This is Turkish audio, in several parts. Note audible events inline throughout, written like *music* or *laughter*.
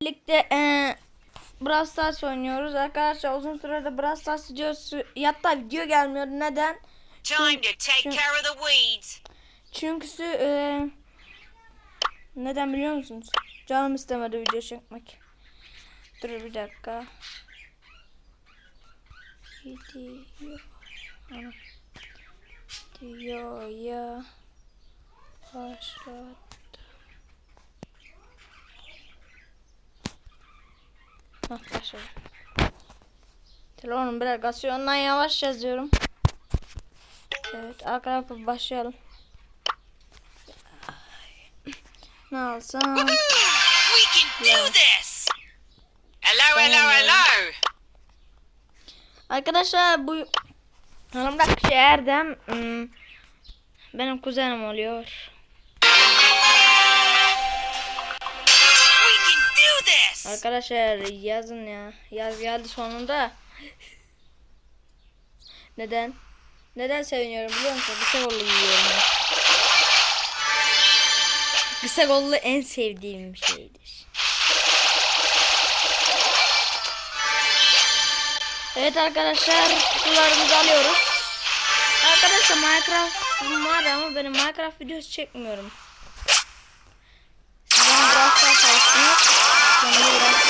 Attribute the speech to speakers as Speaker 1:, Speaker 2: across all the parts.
Speaker 1: birlikte eee Brawl Stars oynuyoruz. Arkadaşlar uzun süredir Brawl Stars videosu yatta video gelmiyor. Neden?
Speaker 2: Time to take care of the weeds.
Speaker 1: Çünkü eee neden biliyor musunuz? Canım istemedi video çekmek. Dur bir dakika. Video. Videoya başladı. Hah başladı. Telefonum biraz kasıyor. Ondan yavaş yazıyorum. Evet arkadaşlar başlayalım. Ne alsam? *laughs*
Speaker 2: We can do this. Hello, hello, hello.
Speaker 1: Arkadaşlar bu yanımdaki şey Erdem hmm, benim kuzenim oluyor. Arkadaşlar yazın ya. Yaz geldi sonunda. Neden? Neden seviniyorum biliyor musun? Kısa gollu yiyorum. Kısa gollu en sevdiğim şeydir. Evet arkadaşlar kutularımızı alıyoruz. Arkadaşlar Minecraft var ama benim Minecraft videosu çekmiyorum. Siz bana Brawl Stars açtınız. Stars yapıyorum.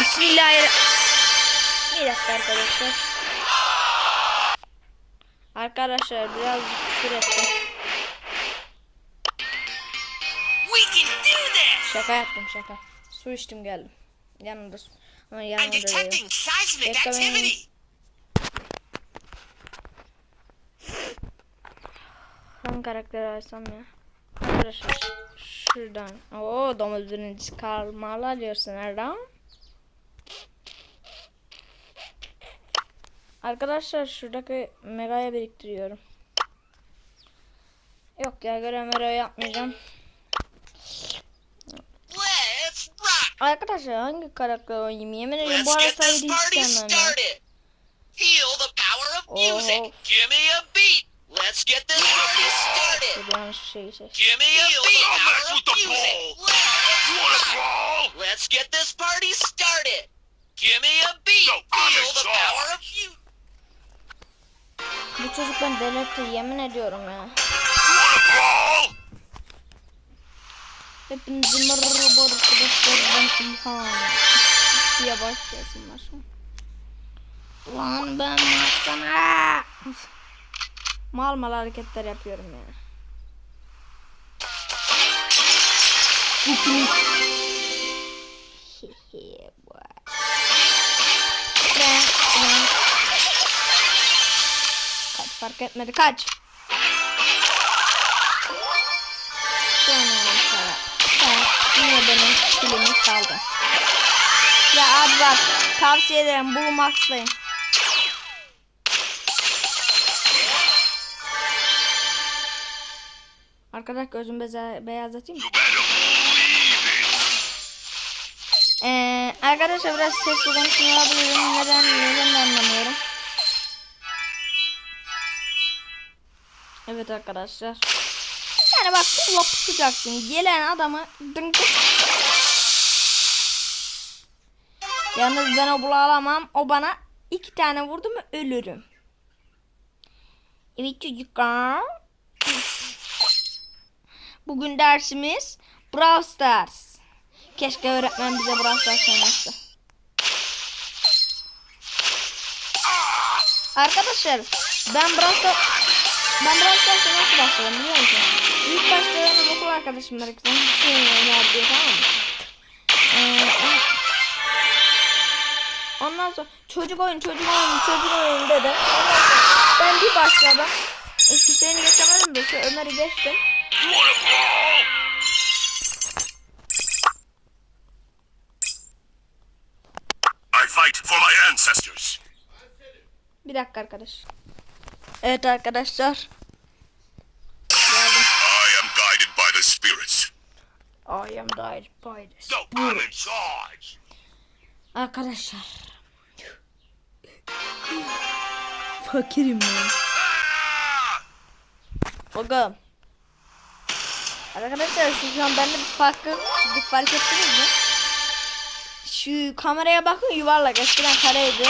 Speaker 1: Bismillahirrahmanirrahim. Bir dakika arkadaşlar. Arkadaşlar biraz küfür ettim.
Speaker 2: We can do this.
Speaker 1: Şaka yaptım şaka. Su içtim geldim. Yanında su. Ama yanında
Speaker 2: activity.
Speaker 1: Hangi karakteri açsam ya? Arkadaşlar şuradan. Oo domuz birincisi kalmalı diyorsun Erdem. Arkadaşlar şuradaki megaya biriktiriyorum. Yok ya göre mega yapmayacağım. Arkadaşlar hangi karakter oynayayım? Yemin ediyorum bu haritayı hiç sevmem.
Speaker 2: Feel the power of music. Give me a beat. Let's get this party started.
Speaker 1: Yanlış şeyi seç.
Speaker 2: Give me a beat.
Speaker 3: Don't mess with the
Speaker 2: music.
Speaker 3: ball.
Speaker 2: Let's
Speaker 3: You wanna brawl?
Speaker 2: Let's get this party started. Give me a beat.
Speaker 3: No,
Speaker 2: Feel the power of music.
Speaker 1: Bu çocuk ben delirtti yemin ediyorum ya.
Speaker 3: You?
Speaker 1: Hepinizi merhaba arkadaşlar ben İlhan. diye başlayasın başım. Ulan ben sana. Mal mal hareketler yapıyorum ya. Hehe, boy. Ben, ben. Kaç fark etmedi kaç. Yine benim filmi çaldın. Ya abi bak tavsiye ederim bu maxlayın. Arkadaş gözüm beyazlatayım mı? Ee, arkadaşlar biraz sesli konuşmuyor olabilirim. Neden neden de anlamıyorum. Evet arkadaşlar. Yani bak kulla pusacaksın. Gelen adamı dın dın. Yalnız ben o bulu alamam. O bana iki tane vurdu mu ölürüm. Evet çocuklar. Bugün dersimiz Brawl Stars. Keşke öğretmen bize Brawl Stars oynatsa. Arkadaşlar ben Brawl Stars ben Brawl Stars'a nasıl başladım biliyor musun? İlk başta benim okul arkadaşım var. Hüseyin oynar diye tamam mı? Ee, on- ondan sonra çocuk oyun çocuk oyun çocuk oyun dedi. Ben bir başladım. Hüseyin'i geçemedim de şu Ömer'i geçtim.
Speaker 3: You wanna brawl? I fight for my ancestors.
Speaker 1: Bir dakika arkadaş. Evet arkadaşlar. Geldim.
Speaker 3: I am guided by the spirits.
Speaker 1: I am died by
Speaker 3: in charge.
Speaker 1: Arkadaşlar. Fakirim ya.
Speaker 3: Ah!
Speaker 1: Bakalım. Arkadaşlar siz şu an bende bir farkı bir fark ettiniz mi? Şu kameraya bakın yuvarlak eskiden kareydi mi?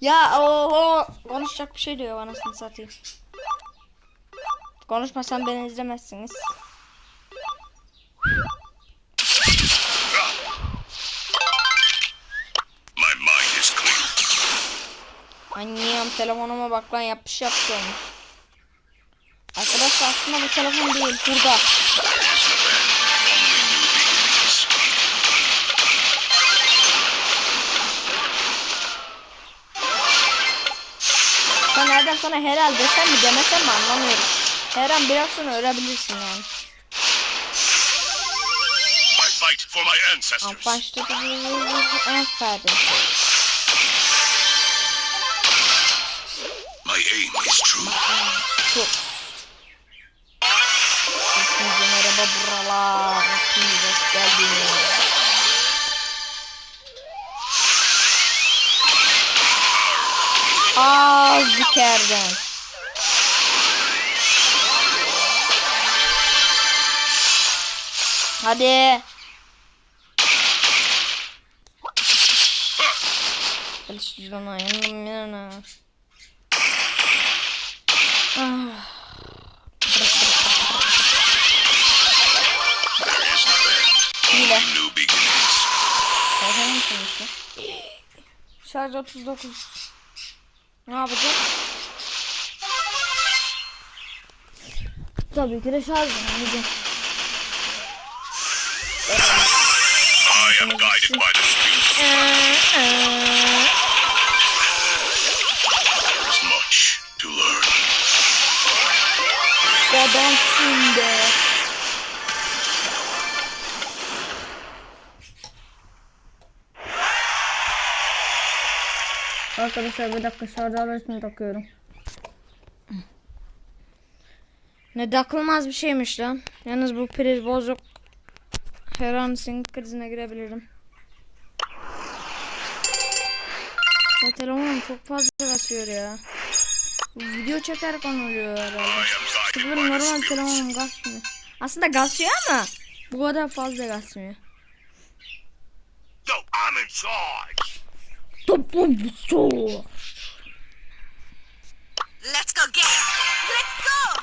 Speaker 1: Ya oho konuşacak bir şey diyor anasını satayım. Konuşmasam beni izlemezsiniz. Annem telefonuma bak lan yapış yapış olmuş. Arkadaşlar aslında bu telefon değil burada. Ben nereden sana herhal desem mi demesem mi anlamıyorum. Her an biraz sonra ölebilirsin yani.
Speaker 3: I fight for my ancestors.
Speaker 1: Başta Aferin.
Speaker 3: My aim is true.
Speaker 1: Çok. Hepinize merhaba buralar. Hepiniz hoş geldiniz. Azzikerden. Hadi. Şuradan yanım yana. Hile. Kazanım sonuçta. Şarj 39. Ne yapacağız? Tabii ki de şarj edeceğim.
Speaker 3: I am guided by the spirits. There is much to learn.
Speaker 1: Arkadaşlar bir dakika şarj aletini takıyorum. Ne takılmaz bir şeymiş lan. Yalnız bu priz bozuk. Her an sinir krizine girebilirim. Ya telefonum çok fazla kasıyor ya. Video çekerken oluyor herhalde. İşte benim normal telefonum kasmıyor. Aslında kasıyor ama bu kadar fazla kasmıyor.
Speaker 3: Yo, I'm in charge.
Speaker 1: Toplum soğuk.
Speaker 4: Let's go get it. Let's go.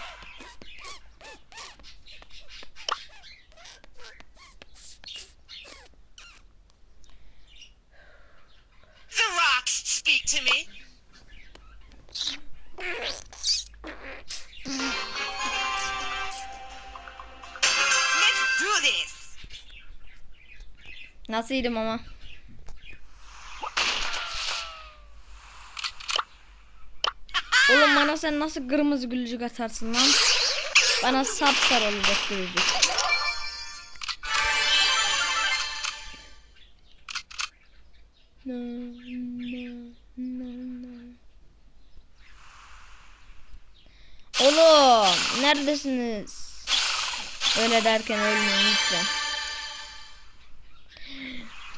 Speaker 2: The rocks speak.
Speaker 4: Let's do this.
Speaker 1: Nasıldım ama? Oğlum bana sen nasıl kırmızı gülücük atarsın lan? Bana sapsarı olacak gülücük. No, no, no. Oğlum neredesiniz? Öyle derken ölmeyin lütfen.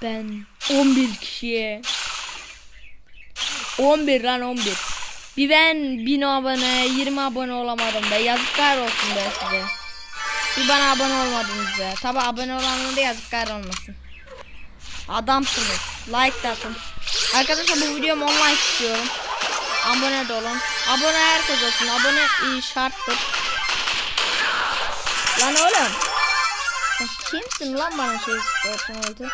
Speaker 1: Ben 11 kişiye. 11 lan 11 Bir. Ben 1000 abone 20 abone olamadım be. Yazıklar olsun be size. Bir bana abone olmadınız be. Tabi abone olanlara da yazıklar olmasın. Adamsınız. Like de atın. Arkadaşlar bu videom 10 like istiyorum. Abone de olun. Abone herkes olsun. Abone iyi şarttır Lan oğlum Sen kimsin lan bana şey istiyorsun oldu.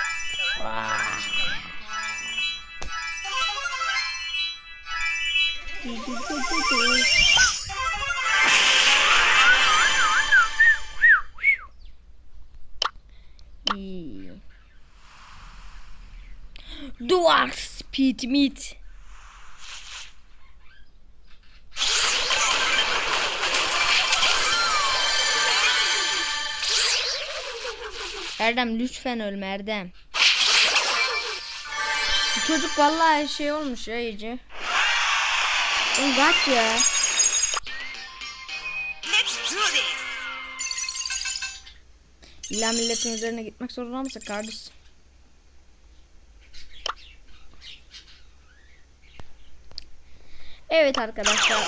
Speaker 1: Duvar speed meet. Erdem lütfen ölme Erdem. Çocuk vallahi şey olmuş ya iyice. Oğlum kaç ya. İlla milletin üzerine gitmek zorunda mısın kardeş? Evet arkadaşlar.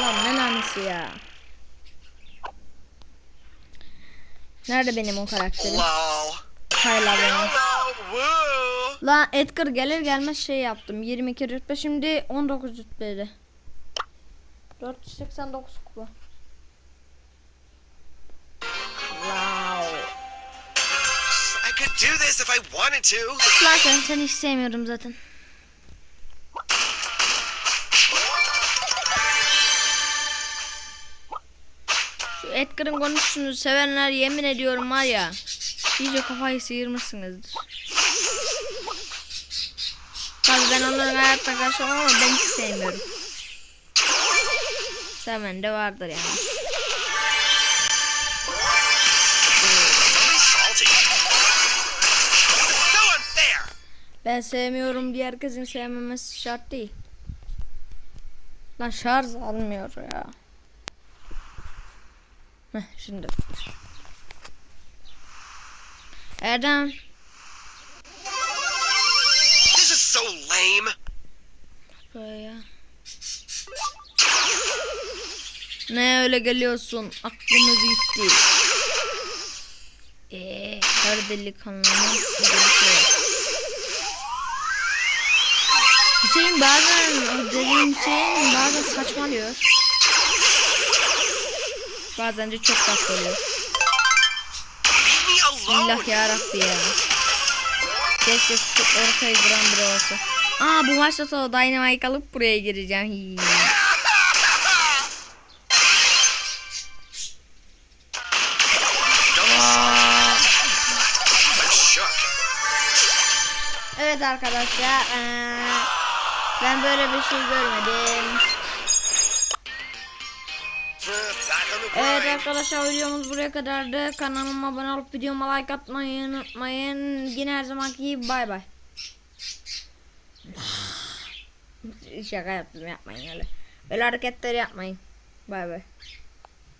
Speaker 1: Lan ne lanesi ya. Nerede benim o karakterim? Hayla. Lan Edgar gelir gelmez şey yaptım. 22 rütbe şimdi 19 rütbeli. 489 kupa. Wow.
Speaker 2: I could do this if I wanted to.
Speaker 1: Lan sen seni hiç sevmiyorum zaten. Edgar'ın konuşunu sevenler yemin ediyorum var ya. İyice kafayı sıyırmışsınızdır. Tabii ben onların hayatta karşılamam ama ben hiç sevmiyorum. Seven de vardır yani. Ben sevmiyorum diye herkesin sevmemesi şart değil. Lan şarj almıyor ya. Heh şimdi. Erdem.
Speaker 2: This is so lame.
Speaker 1: Ne öyle geliyorsun? Aklımız gitti. Eee her delikanlının bir şey. Hüseyin bazen dediğim Hüseyin bazen saçmalıyor. Bazen de çok tatlı Bismillah ya Rabbi ya. Keşke ortayı duran biri olsa. Aa bu maçta sonra Dynamite alıp buraya gireceğim. Hii. Evet arkadaşlar. eee, ben böyle bir şey görmedim. Evet arkadaşlar videomuz buraya kadardı. Kanalıma abone olup videoma like atmayı unutmayın. Yine her zamanki gibi bay bay. *sighs* Şaka yaptım yapmayın öyle. Öyle hareketleri yapmayın. Bay bay.